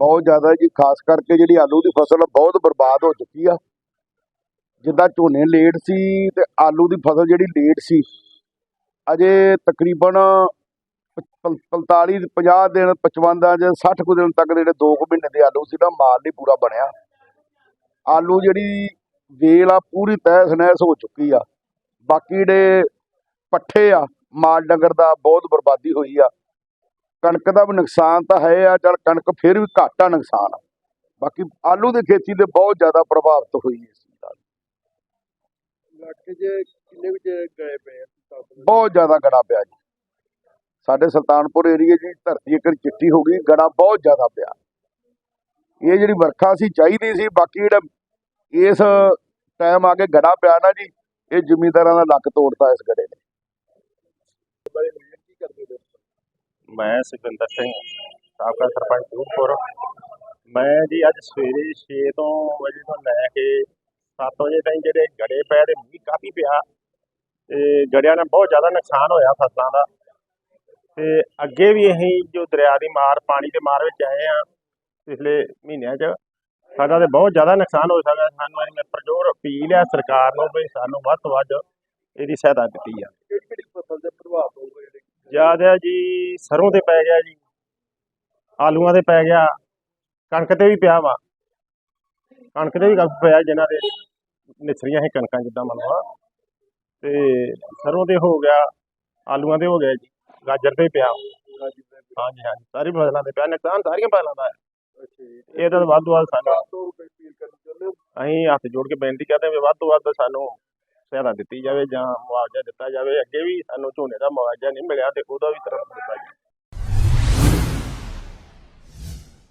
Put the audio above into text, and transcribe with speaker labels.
Speaker 1: ਬਹੁਤ ਜ਼ਿਆਦਾ ਜੀ, ਖਾਸ ਕਰਕੇ ਜਿਹੜੀ ਆਲੂ ਦੀ ਫਸਲ ਬਹੁਤ ਬਰਬਾਦ ਹੋ ਚੁੱਕੀ ਆ। ਜਿੱਦਾਂ ਝੋਨੇ ਲੇਟ ਸੀ ਤੇ ਆਲੂ ਦੀ ਫਸਲ ਜਿਹੜੀ ਲੇਟ ਸੀ, ਅਜੇ ਤਕਰੀਬਨ 45 50 ਦਿਨ 55 ਜਾਂ 60 ਕੁ ਦਿਨ ਤੱਕ ਜਿਹੜੇ 2 ਕੁ ਮਹੀਨੇ ਦੇ ਆਲੂ ਸੀ ਨਾ, ਮਾਲ ਨਹੀਂ ਪੂਰਾ ਬਣਿਆ। ਆਲੂ ਜਿਹੜੀ ਵੇਲ ਆ, ਪੂਰੀ ਤਹਿਸ ਨਹਿਸ ਹੋ ਚੁੱਕੀ ਆ। ਬਾਕੀ ਜਿਹੜੇ ਪੱਠੇ ਆ, ਮਾਲ ਡੰਗਰ ਦਾ ਬਹੁਤ ਬਰਬਾਦੀ ਹੋਈ ਆ। ਕਣਕ ਦਾ ਵੀ ਨੁਕਸਾਨ ਤਾਂ ਹੈ ਆ ਚਲ ਕਣਕ ਫਿਰ ਵੀ ਘੱਟ ਆ ਨੁਕਸਾਨ। ਬਾਕੀ ਆਲੂ ਦੀ ਖੇਤੀ ਤੇ ਬਹੁਤ ਜ਼ਿਆਦਾ ਪ੍ਰਭਾਵਿਤ ਹੋਈ ਇਸ ਚੀਜ਼ ਨਾਲ।
Speaker 2: ਇਲਾਕੇ 'ਚ ਕਿੰਨੇ ਵਿੱਚ ਗਏ ਪਏ ਆ?
Speaker 1: ਬਹੁਤ ਜ਼ਿਆਦਾ ਗੜਾ ਪਿਆ ਜੀ। ਸਾਡੇ ਸੁਲਤਾਨਪੁਰ ਏਰੀਏ ਦੀ ਧਰਤੀ ਇੱਕ ਚਿੱਟੀ ਹੋ ਗਈ ਗੜਾ ਬਹੁਤ ਜ਼ਿਆਦਾ ਪਿਆ। ਇਹ ਜਿਹੜੀ ਵਰਖਾ ਸੀ ਚਾਹੀਦੀ ਸੀ ਬਾਕੀ ਜਿਹੜਾ ਇਸ ਟਾਈਮ ਆ ਕੇ ਗੜਾ ਪਿਆ ਨਾ ਜੀ ਇਹ ਜ਼ਿਮੀਂਦਾਰਾਂ ਦਾ ਲੱਕ ਤੋੜਤਾ ਇਸ ਗੜੇ ਨੇ
Speaker 2: ਬਾਰੇ ਹੋਈ ਕੀ ਕਰਦੇ ਹੋ
Speaker 3: ਮੈਂ ਸੁਖਵਿੰਦਰ ਸਿੰਘ, ਸਾਬਕਾ ਸਰਪੰਚ ਦੂਧਪੁਰ ਮੈਂ ਜੀ ਅੱਜ ਸਵੇਰੇ 6 ਤੋਂ ਵਜੇ ਤੋਂ ਲੈ ਕੇ 7 ਵਜੇ ਤਾਈਂ ਜਿਹੜੇ ਗੜੇ ਪਏ ਤੇ ਮੀਂਹ ਕਾਫੀ ਪਿਆ ਤੇ ਗੜਿਆਂ ਨਾਲ ਬਹੁਤ ਜ਼ਿਆਦਾ ਨੁਕਸਾਨ ਹੋਇਆ ਫਸਲਾਂ ਦਾ। ਤੇ ਅੱਗੇ ਵੀ ਅਸੀਂ ਜੋ ਦਰਿਆ ਦੀ ਮਾਰ, ਪਾਣੀ ਦੇ ਮਾਰ ਵਿੱਚ ਆਏ ਆ ਪਿਛਲੇ ਮਹੀਨਿਆਂ 'ਚ, ਸਾਡਾ ਤੇ ਬਹੁਤ ਜ਼ਿਆਦਾ ਨੁਕਸਾਨ ਹੋ ਸਕਦਾ। ਸਾਨੂੰ ਅੱਜ ਮੈਂ ਪ੍ਰਜੋਰ ਅਪੀਲ ਹੈ ਸਰਕਾਰ ਨੂੰ ਵੀ ਸਾਨੂੰ ਵੱਧ ਤੋਂ ਵੱਧ ਇਹਦੀ ਸਹਾਇਤਾ ਦਿੱਤੀ ਆ
Speaker 2: ਜਿਹੜੇ
Speaker 3: ਜ਼ਿਆਦਾ ਜੀ ਸਰੋਂ ਤੇ ਪੈ ਗਿਆ ਜੀ। ਆਲੂਆਂ ਤੇ ਪੈ ਗਿਆ। ਕਣਕ ਤੇ ਵੀ ਪਿਆ ਵਾ। ਕਣਕ ਤੇ ਵੀ ਕਾਫੀ ਪਿਆ ਜਿਨ੍ਹਾਂ ਦੇ ਨਿਸਰੀਆਂ ਹੈ ਕਣਕਾਂ ਜਿੱਦਾਂ ਮੰਨ ਲਓ। ਤੇ ਸਰੋਂ ਤੇ ਹੋ ਗਿਆ ਆਲੂਆਂ ਤੇ ਹੋ ਗਿਆ ਜੀ। ਗਾਜਰ ਤੇ ਪਿਆ। ਹਾਂਜੀ ਹਾਂਜੀ। ਸਾਰੀ ਫਸਲਾਂ ਤੇ ਪਿਆ। ਨੁਕਸਾਨ ਸਾਰੀਆਂ ਫਸਲਾਂ ਦਾ ਹੈ।
Speaker 2: ਅੱਛਾ ਜੀ
Speaker 3: ਇਹ ਤਾਂ ਵੱਧ ਤੋਂ ਵੱਧ ਸਾਨੂੰ
Speaker 2: ਹੋ।
Speaker 3: ਅਸੀਂ ਹੱਥ ਜੋੜ ਕੇ ਬੇਨਤੀ ਕਰਦੇ ਹਾਂ ਵੀ ਵੱਧ ਤੋਂ ਵੱਧ ਸਾਨੂੰ ਸਹਾਇਤਾ ਦਿੱਤੀ ਜਾਵੇ ਜਾਂ ਮੁਆਵਜ਼ਾ ਦਿੱਤਾ ਜਾਵੇ, ਅੱਗੇ ਵੀ ਸਾਨੂੰ ਝੋਨੇ ਦਾ ਮੁਆਵਜ਼ਾ ਨਹੀਂ ਮਿਲਿਆ ਤੇ ਉਹਦਾ ਵੀ ਤਰ੍ਹਾਂ ਦਿੱਤਾ ਜਾਵੇ।